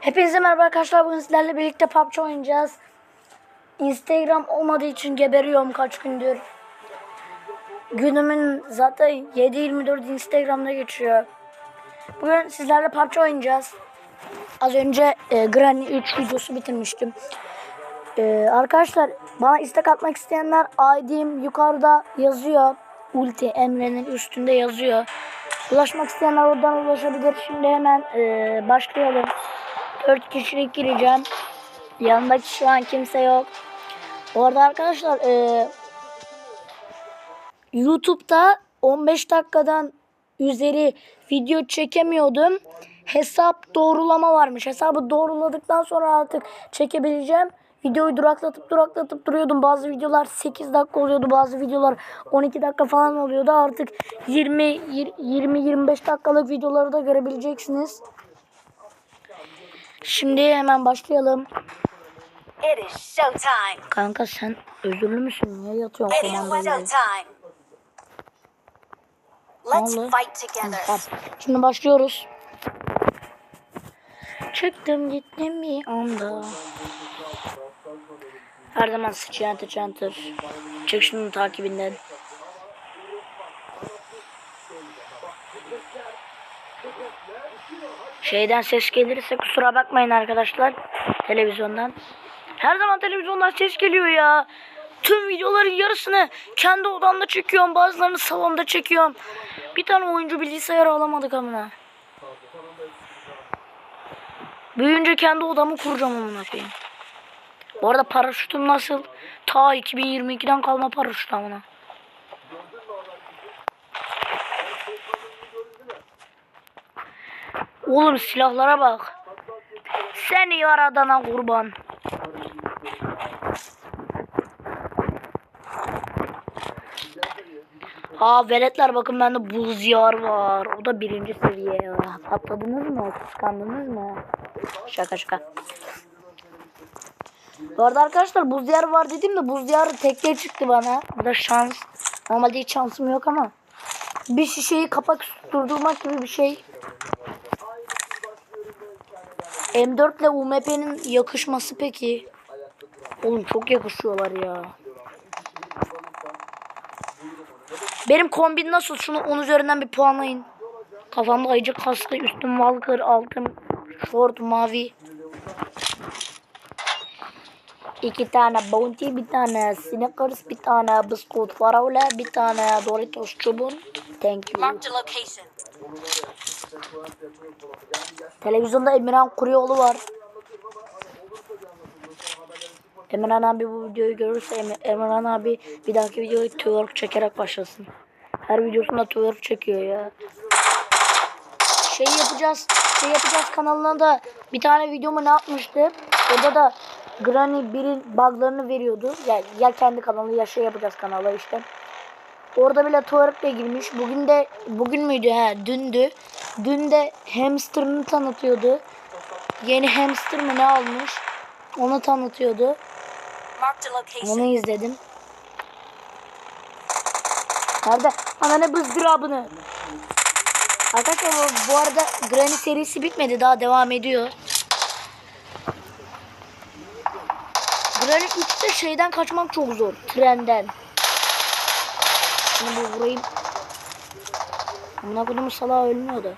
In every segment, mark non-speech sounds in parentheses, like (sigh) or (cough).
Hepinize merhaba arkadaşlar. Bugün sizlerle birlikte PUBG oynayacağız. Instagram olmadığı için geberiyorum kaç gündür. Günümün zaten 7-24 Instagram'da geçiyor. Bugün sizlerle PUBG oynayacağız. Az önce e, Granny 3 videosu bitirmiştim. E, arkadaşlar bana istek atmak isteyenler ID'm yukarıda yazıyor. Ulti Emre'nin üstünde yazıyor. Ulaşmak isteyenler oradan ulaşabilir. Şimdi hemen e, başlayalım. 4 kişilik gireceğim. Yanındaki şu an kimse yok. Bu arada arkadaşlar e, YouTube'da 15 dakikadan üzeri video çekemiyordum. Hesap doğrulama varmış. Hesabı doğruladıktan sonra artık çekebileceğim. Videoyu duraklatıp duraklatıp duruyordum. Bazı videolar 8 dakika oluyordu. Bazı videolar 12 dakika falan oluyordu. Artık 20 20-25 dakikalık videoları da görebileceksiniz. Şimdi hemen başlayalım. It is showtime. Kanka sen özürlü müsün? Niye yatıyorsun It is showtime. Let's fight together. Tamam. Şimdi başlıyoruz. Çıktım gittim bir anda. Her zaman sıçrantı çantır. Çık şunun takibinden. Şeyden ses gelirse kusura bakmayın arkadaşlar. Televizyondan. Her zaman televizyondan ses geliyor ya. Tüm videoların yarısını kendi odamda çekiyorum. Bazılarını salonda çekiyorum. Bir tane oyuncu bilgisayarı alamadık amına. Büyüyünce kendi odamı kuracağım amına koyayım. Bu arada paraşütüm nasıl? Ta 2022'den kalma paraşüt amına. Oğlum silahlara bak. Seni yaradana kurban. Aa veletler bakın bende buz yar var. O da birinci seviye. Patladınız mı? Kıskandınız mı? Şaka şaka. Bu arada arkadaşlar buz diyarı var dedim de buz diyarı tekte çıktı bana. Bu da şans. Normalde hiç şansım yok ama. Bir şişeyi kapak durdurmak gibi bir şey. M4 ile UMP'nin yakışması peki. Oğlum çok yakışıyorlar ya. Benim kombin nasıl? Şunu 10 üzerinden bir puanlayın. Kafamda ayıcı kaskı, üstüm Walker, altım short mavi. İki tane Bounty, bir tane Snickers, bir tane biskut Faraule, bir tane Doritos çubuğun. Thank you. Marked a location. Televizyonda Emirhan Kuruyoğlu var. Emirhan abi bu videoyu görürse Em- Emirhan abi bir dahaki videoyu twerk çekerek başlasın. Her videosunda twerk çekiyor ya. Şey yapacağız, şey yapacağız kanalına da bir tane videomu ne yapmıştı? Orada da Granny birin buglarını veriyordu. Ya, ya kendi kanalı ya şey yapacağız kanala işte. Orada bile tuvaretle girmiş. Bugün de bugün müydü he dündü. Dün de hamsterını tanıtıyordu. Yeni hamster mı ne almış? Onu tanıtıyordu. Onu izledim. Nerede? Ana ne bızdırabını. Arkadaşlar bu arada Granny serisi bitmedi. Daha devam ediyor. Granny 3'te şeyden kaçmak çok zor. Trenden. Şimdi bir vurayım. Amına kodumun salağı ölmüyor da.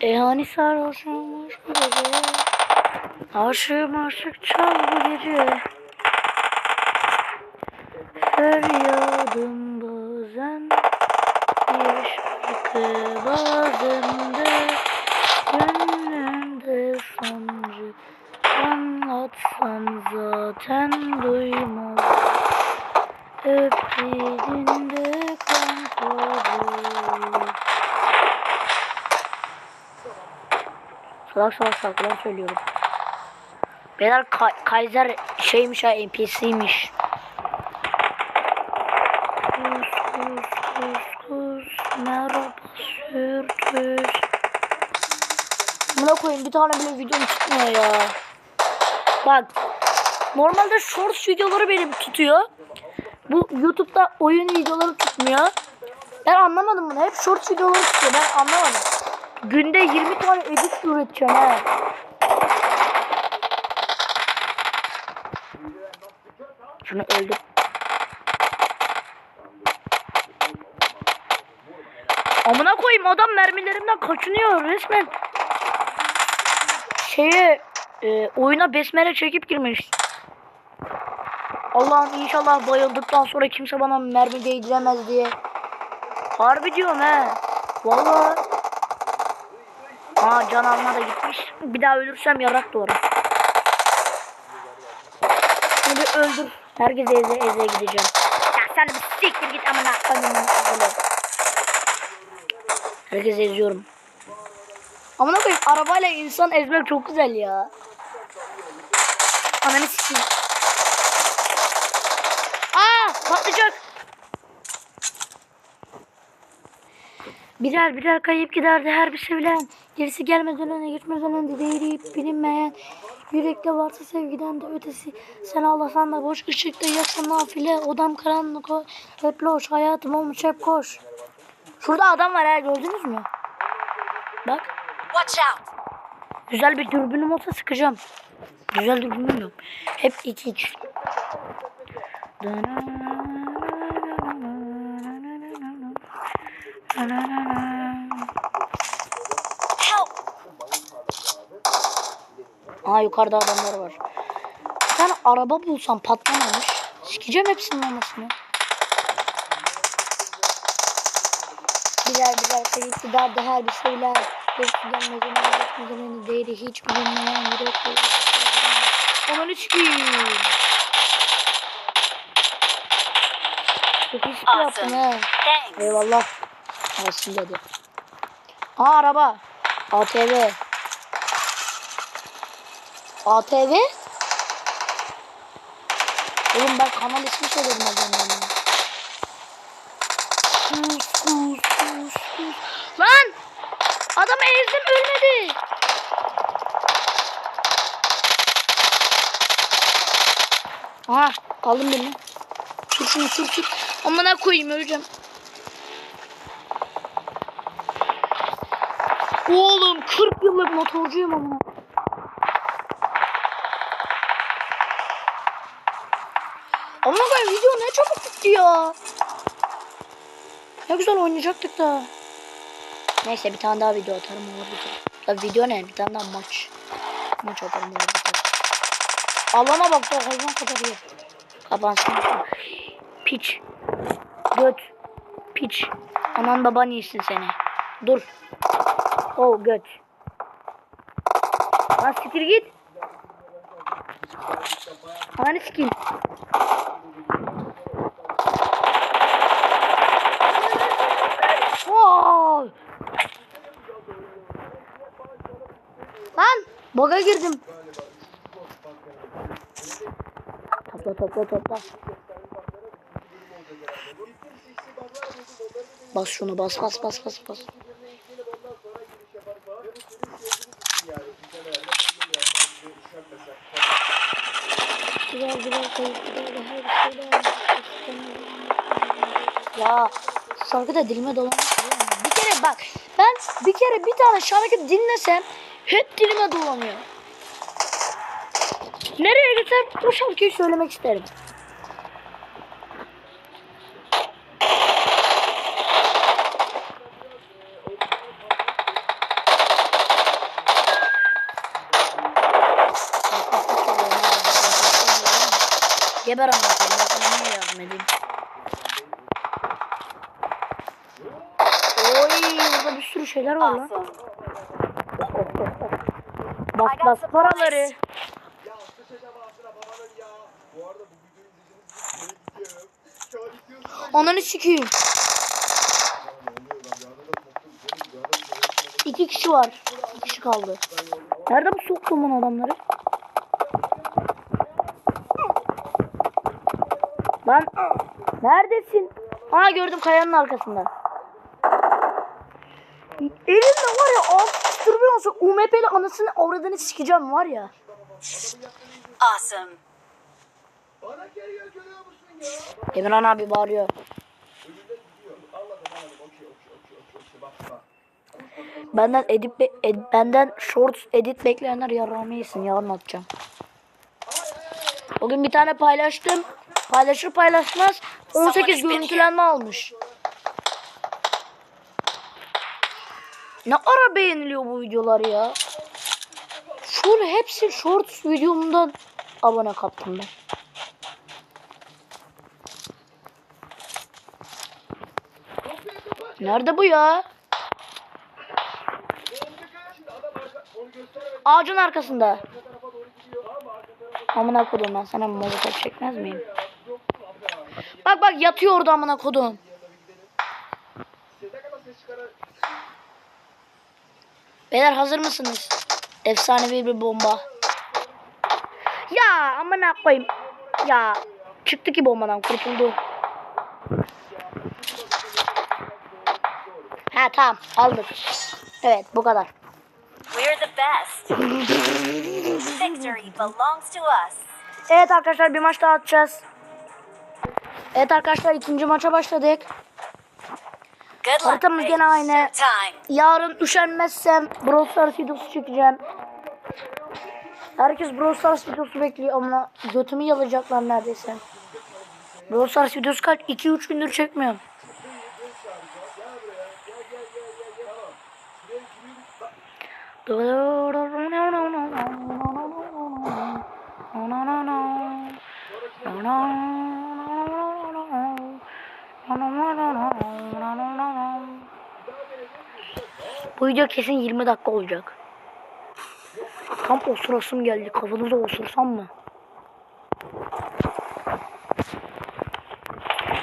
E hani sarhoşmuş bu gece. Aşığım aşık çal bu gece. Feryadım bazen bir şarkı bazen Salak salak şarkılar söylüyorum. Beyler Ka- Kaiser şeymiş ha NPC'ymiş. Kus kus kus kus merhaba sürtüz. Buna koyayım bir tane bile videom çıkmıyor ya. Bak normalde shorts videoları benim tutuyor. Bu YouTube'da oyun videoları tutmuyor. Ben anlamadım bunu. Hep shorts videoları tutuyor. Ben anlamadım. Günde 20 tane edit üreteceğim ha. Şunu öldür. Amına koyayım adam mermilerimden kaçınıyor resmen. Şeye e, oyuna besmele çekip girmiş. Allah'ım inşallah bayıldıktan sonra kimse bana mermi değdiremez diye. Harbi diyorum he. Vallahi. Aa can alma da gitmiş. Bir daha ölürsem yarak doğru. Şimdi öldür. Herkese eze eze gideceğim. Ya sen bir siktir git amına koyayım. Herkese eziyorum. Amına koyayım arabayla insan ezmek çok güzel ya. Ananı sikeyim. Aa patlayacak. Birer birer kayıp giderdi her bir sevilen. Gerisi gelmeden öne geçmeden önde değeri bilinmeyen. Yürekte varsa sevgiden de ötesi. Sen ağlasan da boş ışıkta yaksan nafile. Odam karanlık o. Hep loş hayatım olmuş hep koş. Şurada adam var ha gördünüz mü? Bak. Watch out! Güzel bir dürbünüm olsa sıkacağım. Güzel dürbünüm yok. Hep iki iç. Help! Aa yukarıda adamlar var. Bir tane araba bulsam patlamamış. Sikeceğim hepsinin anasını. Birer birer kayıp giderdi her bir şeyler. Geçti gelmeden geçmeden değeri hiç bilinmeyen yürek Aman içkiyim. Çok iyi spor yaptın he. Thanks. Eyvallah. Olsun dedi. Aa araba. ATV. ATV? Oğlum ben kanal ismi söyledim az önce. Sus, sus, sus, sus. Lan! Adamı ezdim ölmedi. Aha aldım birini. Tut şunu tut tut. Amına koyayım öleceğim. Oğlum 40 yıllık motorcuyum ama. Ya. Ne güzel oynayacaktık da. Neyse bir tane daha video atarım olur. Tabii video ne? Bir tane daha maç. Maç atarım olur. Alana bak ya hayvan kadar iyi. Kapansın. Piç. Göt. Piç. Anan baban iyisin seni. Dur. Oh göt. Lan siktir git. Ananı sikeyim. Topla topla topla. Bas şunu bas bas bas bas bas. Güzel güzel kayıp güzel her şeyler. Ya şarkı da dilime dolanmış. Bir kere bak ben bir kere bir tane şarkı dinlesem hep dilime dolanıyor. Gitsem bu şarkıyı söylemek isterim. Geber ama ben sana niye yardım edeyim? Oy burada bir sürü şeyler var lan. Bas bas paraları. Ananı sikeyim. İki kişi var. İki kişi kaldı. Nerede bu soktuğumun adamları? Lan neredesin? Aa gördüm kayanın arkasında. Elimde var ya alt duruyorsa UMP'li anasını avradını sikeceğim var ya. Awesome. Emirhan abi bağırıyor. Benden edit be- ed- benden shorts edit bekleyenler yarrağımı yesin yarın atacağım. Bugün bir tane paylaştım. Paylaşır paylaşmaz 18 görüntülenme almış. Ne ara beğeniliyor bu videolar ya? Full hepsi shorts videomdan abone kaptım ben. Nerede bu ya? Ağacın arkasında. Amına kodum ben sana molotof çekmez miyim? Bak bak yatıyor orada amına kodum. Beyler hazır mısınız? Efsanevi bir bomba. Ya amına koyayım. Ya çıktı ki bombadan kurtuldu. Ha tamam aldık. Evet bu kadar. We're the best. Victory belongs to us. Evet arkadaşlar bir maç daha atacağız. Evet arkadaşlar ikinci maça başladık. Haritamız gene aynı. Yarın üşenmezsem Brawl Stars videosu çekeceğim. Herkes Brawl Stars videosu bekliyor ama götümü yalayacaklar neredeyse. Brawl Stars videosu kaç? 2-3 gündür çekmiyorum. Bu video kesin 20 dakika olacak. Tam osurasım geldi. Kafanıza osursam mı?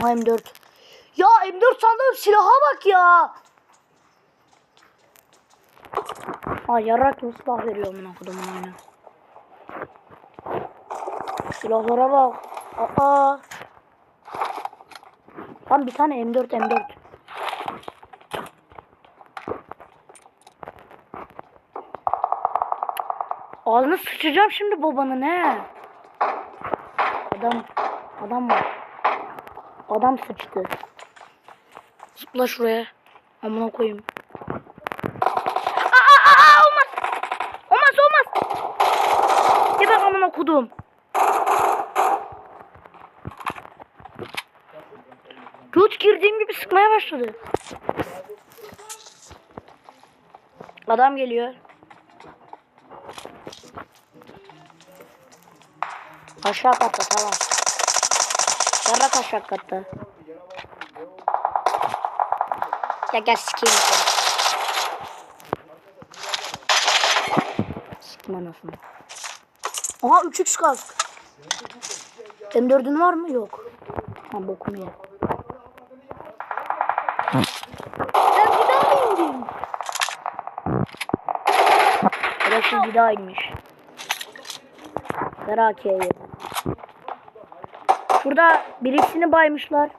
Ha M4. Ya M4 sandığım silaha bak ya. Ha yarrak gibi silah veriyor amına kodumun oyunu. Silahlara bak. Aa. Tam bir tane M4 M4. Ağzını sıçacağım şimdi babanın he. Adam adam var. Adam sıçtı. Zıpla şuraya. Amına koyayım. Aa, aa, aa, olmaz. Olmaz olmaz. Ya ben kodum. Göt girdiğim gibi sıkmaya başladı. Adam geliyor. Aşağı katta tamam. Yarrak aşağı katta. Ya gel sikeyim seni. Sikim anasını. Aha 3x kask. M4'ün var mı? Yok. Ha bokum ya. Ben bir daha indim? Burası bir daha inmiş. Ferakiye'yi. Burada birisini baymışlar.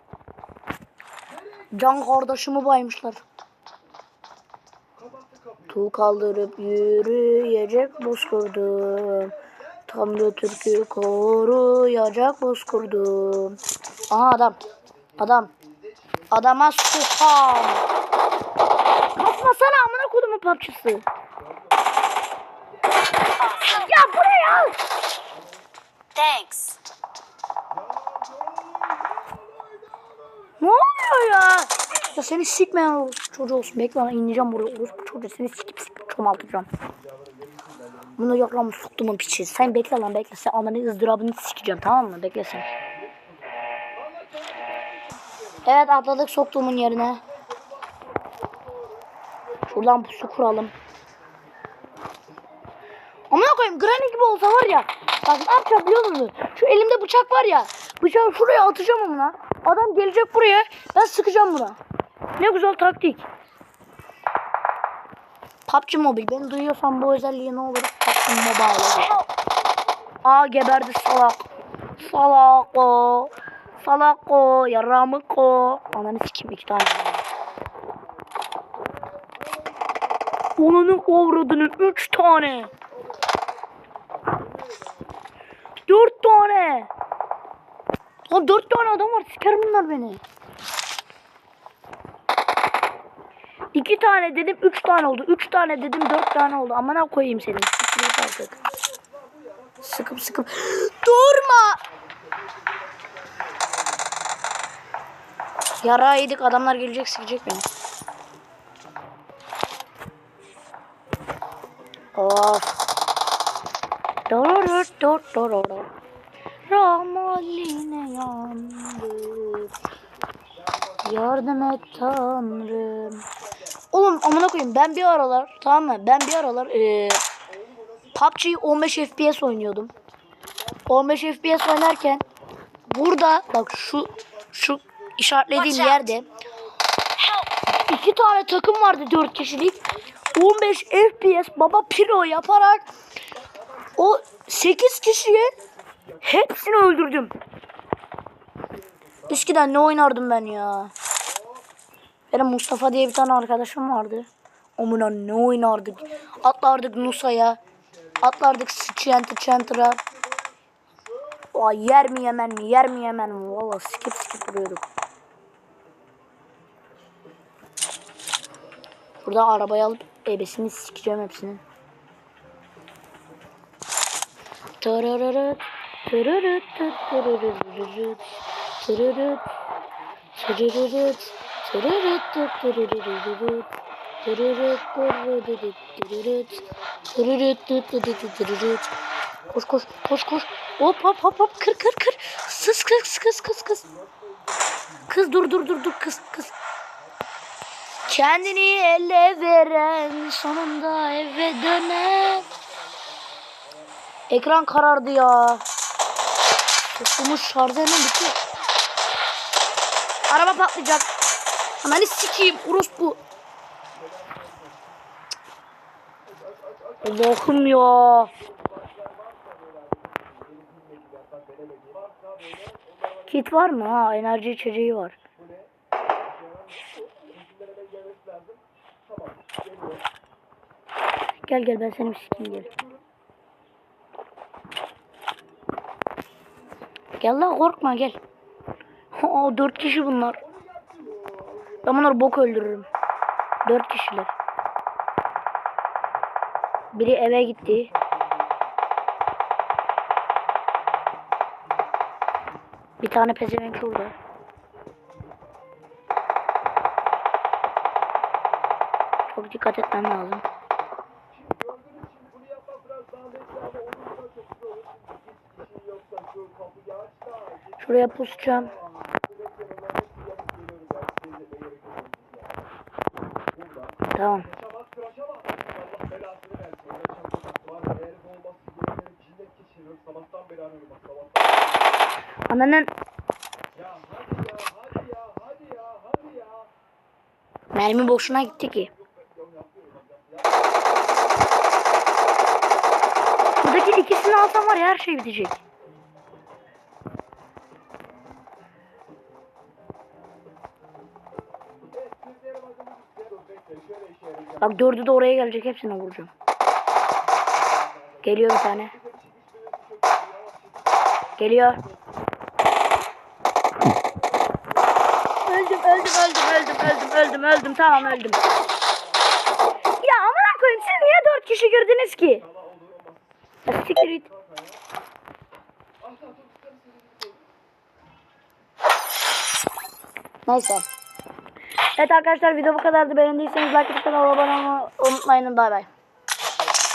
Can kardeşimi baymışlar. Tu kaldırıp yürüyecek bozkurdum. Tam da türkü koruyacak bozkurdum. Aha adam. Adam. Adama susam. Kasmasana amına kodumun parçası. Ya buraya al. Thanks. Ne oluyor ya? Ya seni sikmeyen çocuğu olsun. Bekle lan ineceğim buraya. Orospu çocuğu seni sikip sikip çomaltacağım. Bunu yok lan soktumun piçi. Sen bekle lan bekle. Sen ananı ızdırabını sikeceğim tamam mı? Bekle sen. Evet atladık soktuğumun yerine. Şuradan pusu kuralım. Amına koyayım granny gibi olsa var ya. Bak ne yapacağım biliyor musun? Şu elimde bıçak var ya. Bıçağı şuraya atacağım amına. Adam gelecek buraya. Ben sıkacağım buna. Ne güzel taktik. PUBG Mobile. Beni duyuyorsan bu özelliği ne olur? PUBG Mobile. Aa geberdi salak. Salak o. Salak o. Yaramık o. Ananı sikeyim iki tane. Onunu avradının üç tane. Dört tane. Lan dört tane adam var. Siker bunlar beni. İki tane dedim üç tane oldu. Üç tane dedim dört tane oldu. Amına koyayım senin. Artık. Sıkıp sıkıp. Durma. Yara yedik adamlar gelecek sikecek beni. Of. Dororor dor dororor. Ramaline yandık. Yardım et tanrım. Koyayım ben bir aralar tamam mı? Ben bir aralar eee PUBG'yi 15 FPS oynuyordum. 15 FPS oynarken burada bak şu şu işaretlediğim yerde iki tane takım vardı 4 kişilik. 15 FPS baba piro yaparak o 8 kişiye hepsini öldürdüm. Eskiden ne oynardım ben ya? Benim Mustafa diye bir tane arkadaşım vardı. Omuna ne oynardık? Atlardık Nusa'ya. Atlardık Scenter Center'a. Vay yer mi yemen mi yer mi yemen mi? Valla skip skip vuruyorduk. Burada arabayı alıp ebesini sikeceğim tırırıt, tırırırıt, Koş koş koş koş. Hop hop hop hop kır kır kır. Sız kız kız kız kız. Kız dur dur dur dur kız kız. Kendini ele veren sonunda eve döner. Ekran karardı ya. Tutulmuş şarjı hemen bitti. Araba patlayacak. Ananı sikeyim orospu. Allah'ım ya. Kit var mı? Ha enerji içeceği var. Gel gel ben seni sikeyim gel. Gel lan korkma gel. (laughs) Aa dört kişi bunlar. Ben bunları bok öldürürüm. Dört kişiler. Biri eve gitti. Bir tane pezevenk şurada. Çok dikkat etmem lazım. Şuraya pusacağım. Tamam. Ananın Mermi boşuna gitti ki. Buradaki ikisini alsam var ya her şey bitecek. Bak dördü de oraya gelecek hepsini vuracağım. Geliyor bir tane. Geliyor. Öldüm öldüm öldüm öldüm öldüm tamam öldüm. Ya amına koyayım siz niye dört kişi girdiniz ki? Siktir git. Neyse. Evet arkadaşlar video bu kadardı. Beğendiyseniz like kanala abone olmayı unutmayın. Bay bay.